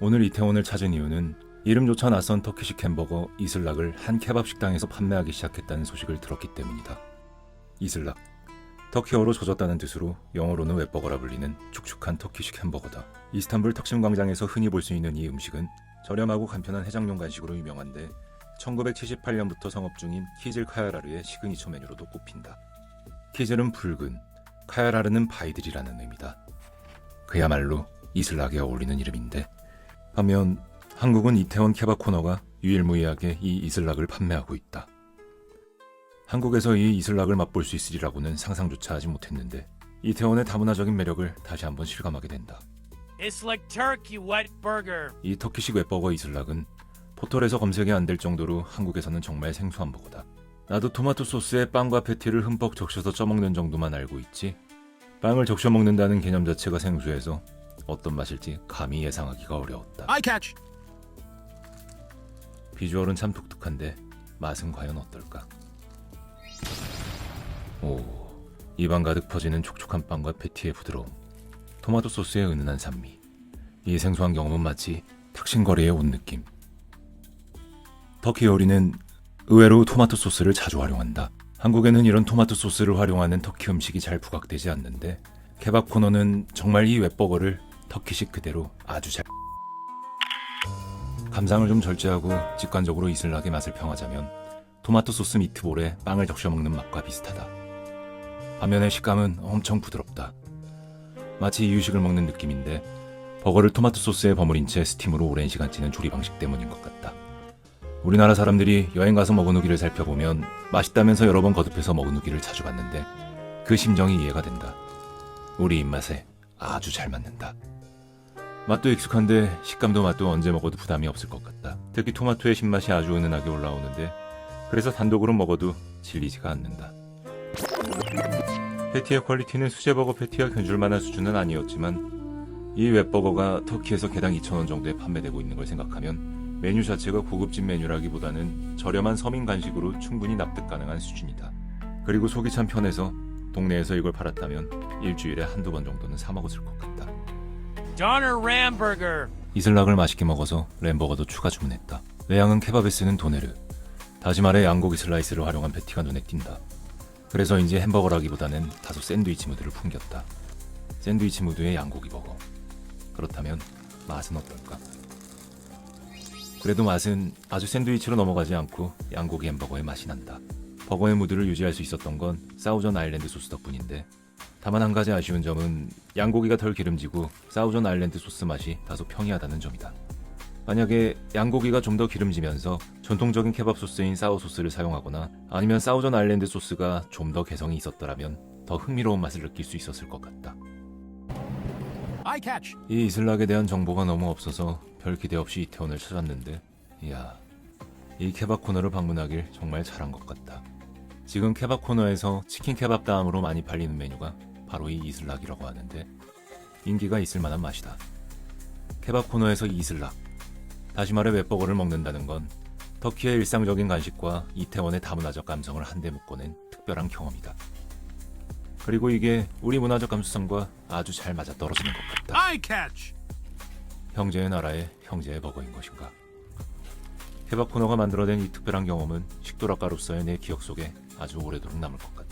오늘 이태원을 찾은 이유는 이름조차 낯선 터키식 햄버거 이슬락을 한 케밥 식당에서 판매하기 시작했다는 소식을 들었기 때문이다. 이슬락. 터키어로 젖었다는 뜻으로 영어로는 웹버거라 불리는 축축한 터키식 햄버거다. 이스탄불 턱심 광장에서 흔히 볼 수 있는 이 음식은 저렴하고 간편한 해장용 간식으로 유명한데 1978년부터 성업 중인 키즐 카야라르의 시그니처 메뉴로도 꼽힌다. 키즐은 붉은, 카야라르는 바이들이라는 의미다. 그야말로 이슬락에 어울리는 이름인데 반면 한국은 이태원 케밥 코너가 유일무이하게 이 이슬락을 판매하고 있다. 한국에서 이 이슬락을 맛볼 수 있으리라고는 상상조차 하지 못했는데 이태원의 다문화적인 매력을 다시 한번 실감하게 된다. Like. 이 터키식 웹버거 이슬락은 포털에서 검색이 안 될 정도로 한국에서는 정말 생소한 버거다. 나도 토마토 소스에 빵과 패티를 흠뻑 적셔서 쪄먹는 정도만 알고 있지. 빵을 적셔 먹는다는 개념 자체가 생소해서 어떤 맛일지 감히 예상하기가 어려웠다. Eye catch. 비주얼은 참 독특한데 맛은 과연 어떨까? 오, 입안 가득 퍼지는 촉촉한 빵과 패티의 부드러움, 토마토 소스의 은은한 산미. 이 생소한 경험은 마치 탁신거리에 온 느낌. 터키 요리는 의외로 토마토 소스를 자주 활용한다. 한국에는 이런 토마토 소스를 활용하는 터키 음식이 잘 부각되지 않는데 케밥 코너는 정말 이 웹버거를 터키식 그대로 아주 잘 감상을 좀 절제하고 직관적으로 이슬락의 맛을 평하자면 토마토 소스 미트볼에 빵을 적셔 먹는 맛과 비슷하다. 반면에 식감은 엄청 부드럽다. 마치 이유식을 먹는 느낌인데 버거를 토마토 소스에 버무린 채 스팀으로 오랜 시간 찌는 조리 방식 때문인 것 같다. 우리나라 사람들이 여행 가서 먹은 후기를 살펴보면 맛있다면서 여러 번 거듭해서 먹은 후기를 자주 봤는데 그 심정이 이해가 된다. 우리 입맛에 아주 잘 맞는다. 맛도 익숙한데 식감도 맛도 언제 먹어도 부담이 없을 것 같다. 특히 토마토의 신맛이 아주 은은하게 올라오는데 그래서 단독으로 먹어도 질리지가 않는다. 패티의 퀄리티는 수제버거 패티와 견줄 만한 수준은 아니었지만 이 웹버거가 터키에서 개당 2,000원 정도에 판매되고 있는 걸 생각하면 메뉴 자체가 고급진 메뉴라기보다는 저렴한 서민 간식으로 충분히 납득 가능한 수준이다. 그리고 속이 참 편해서 동네에서 이걸 팔았다면 일주일에 한두 번 정도는 사 먹었을 것 같다. 이슬락을 맛있게 먹어서 램버거도 추가 주문했다. 외양은 케밥에 쓰는 도네르. 다시 말해 양고기 슬라이스를 활용한 패티가 눈에 띈다. 그래서인지 햄버거라기보다는 다소 샌드위치 무드를 풍겼다. 샌드위치 무드의 양고기 버거. 그렇다면 맛은 어떨까? 그래도 맛은 아주 샌드위치로 넘어가지 않고 양고기 햄버거의 맛이 난다. 버거의 무드를 유지할 수 있었던 건 사우전 아일랜드 소스 덕분인데 다만 한 가지 아쉬운 점은 양고기가 덜 기름지고 사우전 아일랜드 소스 맛이 다소 평이하다는 점이다. 만약에 양고기가 좀 더 기름지면서 전통적인 케밥 소스인 사우 소스를 사용하거나 아니면 사우전 아일랜드 소스가 좀 더 개성이 있었더라면 더 흥미로운 맛을 느낄 수 있었을 것 같다. 이 이슬락에 대한 정보가 너무 없어서 별 기대 없이 이태원을 찾았는데 이야 이 케밥 코너를 방문하길 정말 잘한 것 같다. 지금 케밥 코너에서 치킨 케밥 다음으로 많이 팔리는 메뉴가 바로 이 이슬락이라고 하는데 인기가 있을 만한 맛이다. 케밥 코너에서 이슬락 다시 말해 웹버거를 먹는다는 건 터키의 일상적인 간식과 이태원의 다문화적 감성을 한데 묶어낸 특별한 경험이다. 그리고 이게 우리 문화적 감수성과 아주 잘 맞아 떨어지는 것 같다. Catch. 형제의 나라의 형제의 버거인 것인가? 케밥 코너가 만들어낸 이 특별한 경험은 식도락가로서의 내 기억 속에 아주 오래도록 남을 것 같다.